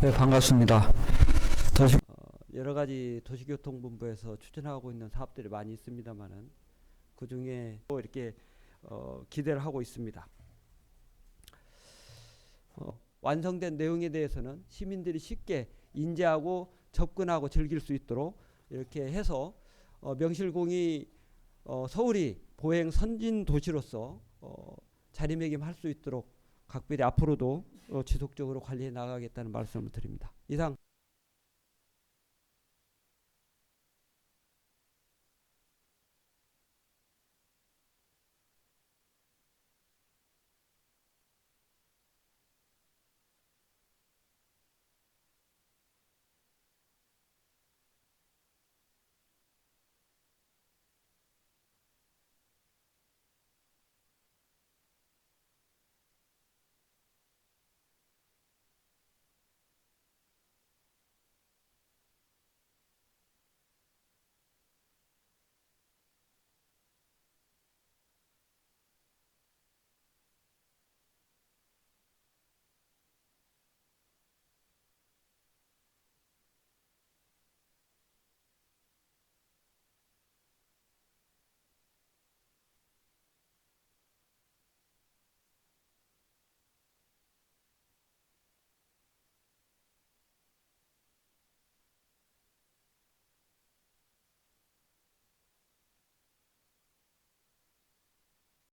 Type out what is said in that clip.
네, 반갑습니다. 도시, 어, 여러 가지 도시교통본부에서 추진하고 있는 사업들이 많이 있습니다만은 그 중에 또 이렇게 어, 기대를 하고 있습니다. 어, 완성된 내용에 대해서는 시민들이 쉽게 인지하고 접근하고 즐길 수 있도록 이렇게 해서 어, 명실공히 어, 서울이 보행 선진 도시로서 어, 자리매김할 수 있도록 각별히 앞으로도 어, 지속적으로 관리해 나가겠다는 말씀을 드립니다. 이상